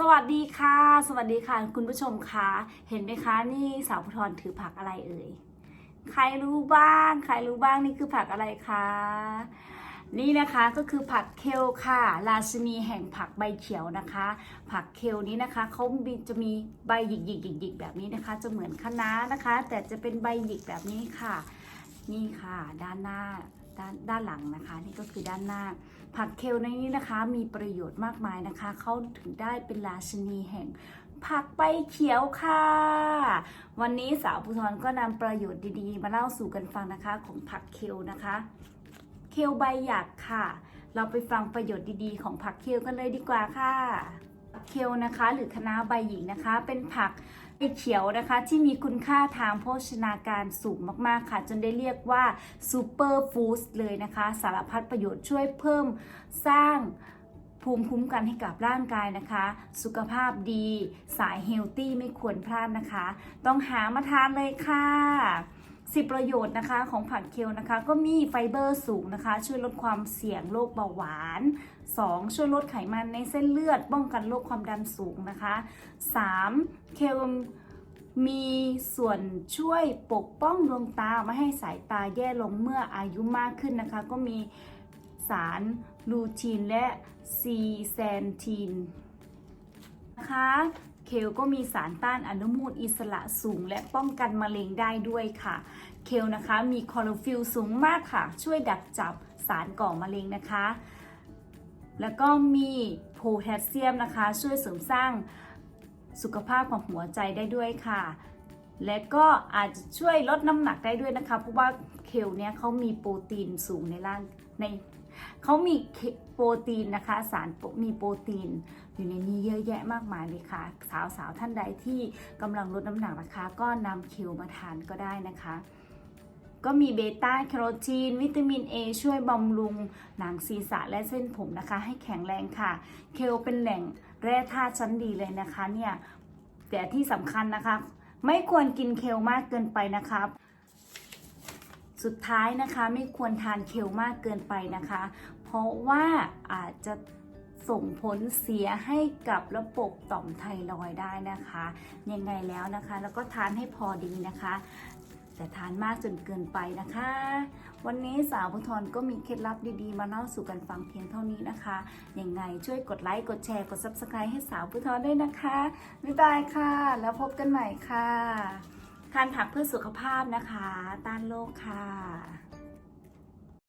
สวัสดีค่ะ สวัสดีค่ะคุณผู้ชมคะเห็นไหมคะนี่สาวพุทรถือผักอะไรเอ่ยใครรู้บ้าง ใครรู้บ้างนี่คือผักอะไรคะนี่นะคะก็คือผักเคลค่ะ ราชินีแห่งผักใบเขียวนะคะ ผักเคลนี้นะคะเขาจะมีใบหยิกหยิกหยิกหยิกแบบนี้นะคะ จะเหมือนคะน้านะคะ แต่จะเป็นใบหยิกแบบนี้ค่ะ นี่ค่ะ ด้านหน้า ด้านด้านหลังนะคะ นี่ก็คือด้านหน้า ผักเคลในนี้นะคะมีประโยชน์มากมายนะคะ เขาถึงได้เป็นราชินีแห่งผักใบเขียวค่ะ วันนี้สาวภูธรก็นำประโยชน์ดีๆ มาเล่าสู่กันฟังนะคะของผักเคลนะคะ เคลใบหยักค่ะ เราไปฟังประโยชน์ดีๆ ของผักเคลกันเลยดีกว่าค่ะ เคลนะคะ หรือคะน้าใบหญิงนะคะ เป็นผักใบเขียวนะคะที่มีคุณค่าทางโภชนาการสูงมากๆค่ะ จนได้เรียกว่าซูเปอร์ฟู้ดเลยนะคะ สารพัดประโยชน์ช่วยเพิ่มสร้างภูมิคุ้มกันให้กับร่างกายนะคะ สุขภาพดีสายเฮลตี้ไม่ควรพลาดนะคะ ต้องหามาทานเลยค่ะ สิประโยชน์นะคะของผักเคลนะคะ ก็มีไฟเบอร์สูงนะคะ ช่วยลดความเสี่ยงโรคเบาหวาน 2. ช่วยลดไขมันในเส้นเลือด ป้องกันโรคความดันสูงนะคะ 3. เคลมีส่วนช่วยปกป้องดวงตาไม่ให้สายตาแย่ลงเมื่ออายุมากขึ้นนะคะ ก็มีสารลูทีนและซีแซนทีนนะคะ เคลก็มีสารต้านอนุมูลอิสระสูง และป้องกันมะเร็งได้ด้วยค่ะ เคลนะคะมีคลอโรฟิลสูงมากค่ะ ช่วยดักจับสารก่อมะเร็งนะคะ แล้วก็มีโพแทสเซียมนะคะ ช่วยเสริมสร้างสุขภาพของหัวใจได้ด้วยค่ะ และก็อาจจะช่วยลดน้ำหนักได้ด้วยนะคะ เพราะว่าเคลเนี่ยเขามีโปรตีนสูงในร่างในเขามีโปรตีนนะคะ สารมีโปรตีน อยู่ในนี้เยอะแยะมากมายเลยค่ะ สาวๆท่านใดที่กำลังลดน้ำหนักนะคะ ก็นำเคลมาทานก็ได้นะคะ ก็มีเบต้าแคโรทีน วิตามิน A ช่วยบำรุงหนังศีรษะและเส้นผมนะคะ ให้แข็งแรงค่ะ เคลเป็นแหล่งแร่ธาตุชั้นดีเลยนะคะเนี่ยแต่ที่สำคัญนะคะ ไม่ควรกินเคลมากเกินไปนะคะสุดท้ายนะคะไม่ควรทานเคลมากเกินไปนะคะ เพราะว่าอาจจะส่งผลเสียให้กับระบบต่อมไทรอยได้นะคะ ยังไงแล้วนะคะ แล้วก็ทานให้พอดีนะคะ แต่ทานมากจนเกินไปนะคะ วันนี้สาวพุทรก็มีเคล็ดลับดีๆ มาเล่าสู่กันฟังเพียงเท่านี้นะคะ ยังไงช่วยกดไลค์ กดแชร์ กด subscribe ให้สาวพุทรด้วยนะคะ บ๊ายบายค่ะ แล้วพบกันใหม่ค่ะทานผักเพื่อสุขภาพนะคะ ต้านโรคค่ะ